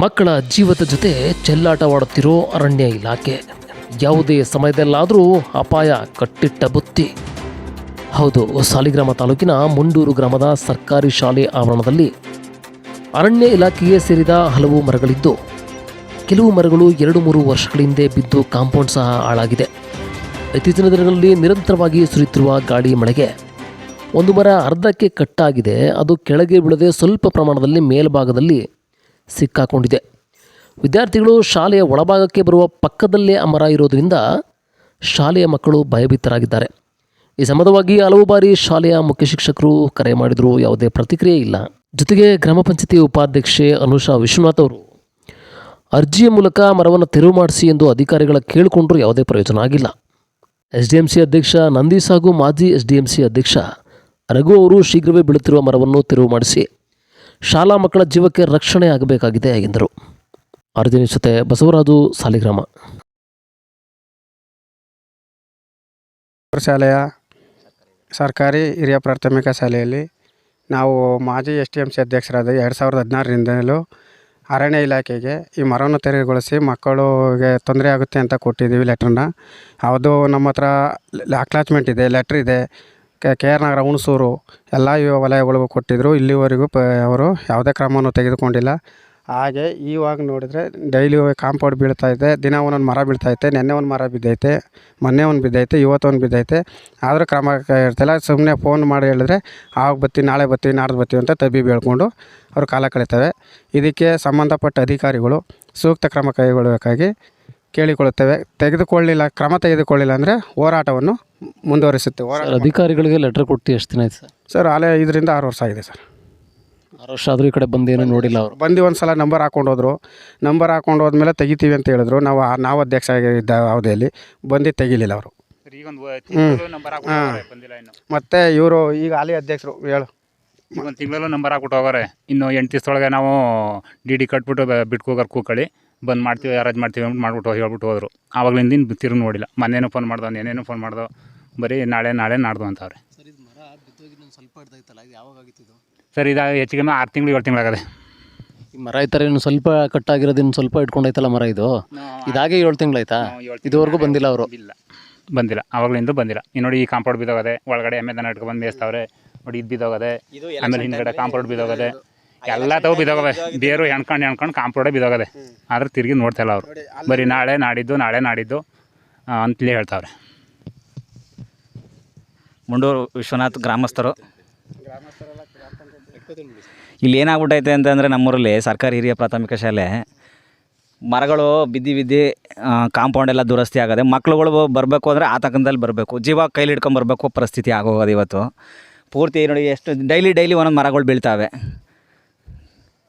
ಮಕ್ಕಳ ಜೀವದ ಜೊತೆ ಚೆಲ್ಲಾಟವಾಡುತ್ತಿರೋ ಅರಣ್ಯ ಇಲಾಖೆ. ಯಾವುದೇ ಸಮಯದಲ್ಲಾದರೂ ಅಪಾಯ ಕಟ್ಟಿಟ್ಟ ಬುತ್ತಿ. ಹೌದು, ಸಾಲಿಗ್ರಾಮ ತಾಲೂಕಿನ ಮುಂಡೂರು ಗ್ರಾಮದ ಸರ್ಕಾರಿ ಶಾಲೆ ಆವರಣದಲ್ಲಿ ಅರಣ್ಯ ಇಲಾಖೆಗೆ ಸೇರಿದ ಹಲವು ಮರಗಳಿದ್ದು, ಕೆಲವು ಮರಗಳು ಎರಡು ಮೂರು ವರ್ಷಗಳ ಹಿಂದೆ ಬಿದ್ದು ಕಾಂಪೌಂಡ್ ಸಹ ಹಾಳಾಗಿದೆ. ಇತ್ತೀಚಿನ ದಿನಗಳಲ್ಲಿ ನಿರಂತರವಾಗಿ ಸುರಿಯುತ್ತಿರುವ ಗಾಳಿ ಮಳೆಗೆ ಒಂದು ಮರ ಅರ್ಧಕ್ಕೆ ಕಟ್ಟಾಗಿದೆ. ಅದು ಕೆಳಗೆ ಬೀಳದೆ ಸ್ವಲ್ಪ ಪ್ರಮಾಣದಲ್ಲಿ ಮೇಲ್ಭಾಗದಲ್ಲಿ ಸಿಕ್ಕಾಕೊಂಡಿದೆ. ವಿದ್ಯಾರ್ಥಿಗಳು ಶಾಲೆಯ ಒಳಭಾಗಕ್ಕೆ ಬರುವ ಪಕ್ಕದಲ್ಲೇ ಆ ಮರ ಇರೋದರಿಂದ ಶಾಲೆಯ ಮಕ್ಕಳು ಭಯಭೀತರಾಗಿದ್ದಾರೆ. ಈ ಸಂಬಂಧವಾಗಿ ಹಲವು ಬಾರಿ ಶಾಲೆಯ ಮುಖ್ಯ ಶಿಕ್ಷಕರು ಕರೆ ಮಾಡಿದರೂ, ಯಾವುದೇ ಪ್ರತಿಕ್ರಿಯೆ ಇಲ್ಲ. ಜೊತೆಗೆ ಗ್ರಾಮ ಪಂಚಾಯತಿ ಉಪಾಧ್ಯಕ್ಷೆ ಅನುಷಾ ವಿಶ್ವನಾಥ್ ಅವರು, ಅರ್ಜಿಯ ಮೂಲಕ ಮರವನ್ನು ತೆರವು ಮಾಡಿಸಿ ಎಂದು ಅಧಿಕಾರಿಗಳ ಕೇಳಿಕೊಂಡರೂ ಯಾವುದೇ ಪ್ರಯೋಜನ ಆಗಿಲ್ಲ. ಎಸ್ ಡಿ ಎಂ ಸಿ ಅಧ್ಯಕ್ಷ ನಂದೀಸ್ ಹಾಗೂ ಮಾಜಿ ಎಸ್ ಡಿ ಎಂ ಸಿ ಅಧ್ಯಕ್ಷ ರಘು ಅವರು ಶೀಘ್ರವೇ ಬೀಳುತ್ತಿರುವ ಮರವನ್ನು ತೆರವು ಮಾಡಿಸಿ ಶಾಲಾ ಮಕ್ಕಳ ಜೀವಕ್ಕೆ ರಕ್ಷಣೆ ಆಗಬೇಕಾಗಿದೆ ಎಂದರು. ಅರ್ಜುನ ಜೊತೆ ಬಸವರಾಜು ಸಾಲಿಗ್ರಾಮ. ಶಾಲೆಯ ಸರ್ಕಾರಿ ಹಿರಿಯ ಪ್ರಾಥಮಿಕ ಶಾಲೆಯಲ್ಲಿ ನಾವು ಮಾಜಿ ಎಸ್ ಟಿ ಎಂ ಸಿ ಅಧ್ಯಕ್ಷರಾದ ಎರಡು ಸಾವಿರದ ಹದಿನಾರರಿಂದಲೂ ಅರಣ್ಯ ಇಲಾಖೆಗೆ ಈ ಮರವನ್ನು ತೆರವುಗೊಳಿಸಿ ಮಕ್ಕಳಿಗೆ ತೊಂದರೆ ಆಗುತ್ತೆ ಅಂತ ಕೊಟ್ಟಿದ್ದೀವಿ ಲೆಟ್ರನ್ನ. ಅದು ನಮ್ಮ ಹತ್ರ ಅಕ್ಲಾಚ್ಮೆಂಟ್ ಇದೆ, ಲೆಟ್ರ್ ಇದೆ. ಕೆ ಆರ್ ನಗರ, ಹುಣಸೂರು ಎಲ್ಲ ವಲಯಗಳಿಗೂ ಕೊಟ್ಟಿದ್ದರು ಇಲ್ಲಿವರೆಗೂ ಪ, ಅವರು ಯಾವುದೇ ಕ್ರಮವನ್ನು ತೆಗೆದುಕೊಂಡಿಲ್ಲ. ಹಾಗೆ ಇವಾಗ ನೋಡಿದರೆ ಡೈಲಿ ಕಾಂಪೌಂಡ್ ಬೀಳ್ತಾಯಿದೆ ದಿನ ಒಂದೊಂದು ಮರ ಬೀಳ್ತಾಯಿದೆ ನಿನ್ನೆ ಒಂದು ಮರ ಬಿದ್ದೈತೆ. ಮೊನ್ನೆ ಒಂದು ಬಿದ್ದೈತೆ. ಇವತ್ತು ಒಂದು ಬಿದ್ದೈತೆ. ಆದರೂ ಕ್ರಮ ಇರ್ತಿಲ್ಲ ಸುಮ್ಮನೆ ಫೋನ್ ಮಾಡಿ ಹೇಳಿದ್ರೆ ಆವಾಗ ಬತ್ತೀವಿ ನಾಳೆ ಬತ್ತೀವಿ ನಾಡ್ದು ಬತ್ತೀವಿ ಅಂತ ತಬ್ಬಿ ಬೀಳ್ಕೊಂಡು ಅವರು ಕಾಲ ಕಳೀತವೆ. ಇದಕ್ಕೆ ಸಂಬಂಧಪಟ್ಟ ಅಧಿಕಾರಿಗಳು ಸೂಕ್ತ ಕ್ರಮ ಕೈಗೊಳ್ಳಬೇಕಾಗಿ ಕೇಳಿಕೊಳ್ಳುತ್ತೇವೆ. ತೆಗೆದುಕೊಳ್ಳಿಲ್ಲ, ಕ್ರಮ ತೆಗೆದುಕೊಳ್ಳಿಲ್ಲ ಅಂದರೆ ಹೋರಾಟವನ್ನು ಮುಂದುವರಿಸುತ್ತೇವೆ ಸರ್ ಅಧಿಕಾರಿಗಳಿಗೆ ಲೆಟರ್ ಕೊಟ್ಟು ಎಷ್ಟು ದಿನ ಆಯ್ತು ಸರ್. ಸರ್ ಅಲ್ಲೇ ಇದರಿಂದ ಆರು ವರ್ಷ ಆಗಿದೆ ಸರ್. ಆರು ವರ್ಷ ಆದರೂ ಈ ಕಡೆ ಬಂದೇನೋ ನೋಡಿಲ್ಲ ಅವರು. ಬಂದು ಒಂದು ಸಲ ನಂಬರ್ ಹಾಕೊಂಡು ಹೋದ್ರು ನಂಬರ್ ಹಾಕೊಂಡು ಹೋದ್ಮೇಲೆ ತೆಗಿತೀವಿ ಅಂತ ಹೇಳಿದ್ರು. ನಾವು ಆ- ನಾವು ಅಧ್ಯಕ್ಷ ಆಗಿದ್ದ ಅವಧಿಯಲ್ಲಿ ಬಂದು ತೆಗಿಲಿಲ್ಲ ಅವರು. ಈಗ ಒಂದು ತಿಂಗಳು ನಂಬರ್ ಹಾಕ್ಬಿಟ್ಟು ಬಂದಿಲ್ಲ ಇನ್ನು. ಮತ್ತು ಇವರು ಈಗ ಹಾಲಿ ಅಧ್ಯಕ್ಷರು ಹೇಳು. ಈಗ ಒಂದು ತಿಂಗಳಲ್ಲೂ ನಂಬರ್ ಹಾಕ್ಬಿಟ್ಟು ಹೋಗೋರೆ. ಇನ್ನು ಎಂಟು ದಿವಸದೊಳಗೆ ನಾವು ಡಿ ಡಿ ಕಟ್ಬಿಟ್ಟು ಬ- ಬಿಟ್ಕೋಗಾರ ಕೂಕಳಿ. ಬಂದು ಮಾಡ್ತೀವಿ ಯಾರಾಜ್ ಮಾಡ್ತೀವಿ ಅಂದ್ಬಿಟ್ಟು ಮಾಡ್ಬಿಟ್ಟು ಹೇಳ್ಬಿಟ್ಟು ಹೋದರು. ಆವಾಗಲಿಂದ ಇನ್ನು ತಿರುಗಿ ನೋಡಿಲ್ಲ. ಮೊನ್ನೆನೂ ಫೋನ್ ಮಾಡ್ದೋ ನೆನ್ನೆನೂ ಫೋನ್ ಮಾಡ್ದೋ ಬರೀ ನಾಳೆ ನಾಳೆ ನಾಡ್ದು ಅಂತವ್ರೆ. ಸರ್ ಇದು ಹೆಚ್ಚು ಕಮ್ಮಿ ಆರು ತಿಂಗಳು ಏಳು ತಿಂಗಳಾಗದೆ ಈ ಮರ ಈ ಥರ ಇನ್ನು ಸ್ವಲ್ಪ ಕಟ್ ಆಗಿರೋದು ಇನ್ನು ಸ್ವಲ್ಪ ಇಟ್ಕೊಂಡೈತಲ್ಲ ಮರ ಇದು? ಇದಾಗೆ ಏಳು ತಿಂಗಳಾಯ್ತಾ? ಇದುವರೆಗೂ ಬಂದಿಲ್ಲ ಅವರು? ಇಲ್ಲ. ಬಂದಿಲ್ಲ. ಆವಾಗಲಿಂದ ಬಂದಿಲ್ಲ. ಇನ್ನು ನೋಡಿ ಈ ಕಾಂಪೌಂಡ್ ಬಿದ್ದೋಗದೆ ಒಳಗಡೆ ಎಮ್ಮೆ ದನ ಇಟ್ಕೊಂಡು ಬಂದು ಮೇಯಿಸ್ತಾವ್ರೆ. ನೋಡಿ ಇದು ಬಿದ್ದೋಗದೆ ಆಮೇಲೆ ಹಿಂದ್ಗಡೆ ಕಾಂಪೌಂಡ್ ಬಿದ್ದೋಗದೆ ಎಲ್ಲ ತಾವು ಬಿದ್ದೋಗವೆ. ಬೇರು ಎಣ್ಕೊಂಡು ಎಣ್ಕೊಂಡು ಕಾಂಪೌಂಡೇ ಬಿದ್ದೋಗದೆ. ಆದ್ರೆ ತಿರುಗಿ ನೋಡ್ತಾ ಇಲ್ಲ ಅವರು. ಬರೀ ನಾಳೆ ನಾಡಿದ್ದು ನಾಳೆ ನಾಡಿದ್ದು ಅಂತಲೇ ಹೇಳ್ತಾವ್ರೆ. ಮುಂಡೂರು ವಿಶ್ವನಾಥ್ ಗ್ರಾಮಸ್ಥರು. ಇಲ್ಲಿ ಏನಾಗ್ಬಿಟ್ಟೈತೆ ಅಂತಂದರೆ ನಮ್ಮೂರಲ್ಲಿ ಸರ್ಕಾರಿ ಹಿರಿಯ ಪ್ರಾಥಮಿಕ ಶಾಲೆ ಮರಗಳು ಬಿದ್ದು ಬಿದ್ದಿ ಕಾಂಪೌಂಡ್ ಎಲ್ಲ ದುರಸ್ತಿ ಆಗದೆ ಮಕ್ಳುಗಳು ಬರಬೇಕು ಅಂದರೆ ಆತಂಕದಲ್ಲಿ ಬರಬೇಕು. ಜೀವ ಕೈಲಿ ಹಿಡ್ಕೊಂಬರ್ಬೇಕು ಪರಿಸ್ಥಿತಿ ಆಗೋಗೋದು ಇವತ್ತು. ಪೂರ್ತಿ ನೋಡಿ ಎಷ್ಟು ಡೈಲಿ ಡೈಲಿ ಒಂದೊಂದು ಮರಗಳು ಬೀಳ್ತಾವೆ.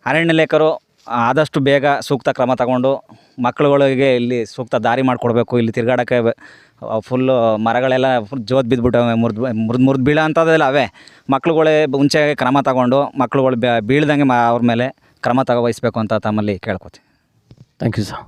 ಅರಣ್ಯ ಲೇಖರು ಆದಷ್ಟು ಬೇಗ ಸೂಕ್ತ ಕ್ರಮ ತಗೊಂಡು ಮಕ್ಕಳುಗಳಿಗೆ ಇಲ್ಲಿ ಸೂಕ್ತ ದಾರಿ ಮಾಡಿಕೊಡ್ಬೇಕು. ಇಲ್ಲಿ ತಿರ್ಗಾಡೋಕ್ಕೆ ಫುಲ್ಲು ಮರಗಳೆಲ್ಲ ಫುಲ್ ಜೋತ್ ಬಿದ್ದುಬಿಟ್ಟವೆ ಮುರಿದು ಮುರಿದು ಮುರಿದು ಬೀಳೋ ಅಂಥದ್ದೆಲ್ಲ ಅವೇ. ಮಕ್ಕಳುಗಳೇ ಮುಂಚೆಗೆ ಕ್ರಮ ತಗೊಂಡು ಮಕ್ಕಳುಗಳು ಬೀಳ್ದಂಗೆ ಮ ಅವ್ರ ಮೇಲೆ ಕ್ರಮ ತಗೋ ವಹಿಸ್ಬೇಕು ಅಂತ ತಮ್ಮಲ್ಲಿ ಕೇಳ್ಕೊತೀನಿ. Thank you sir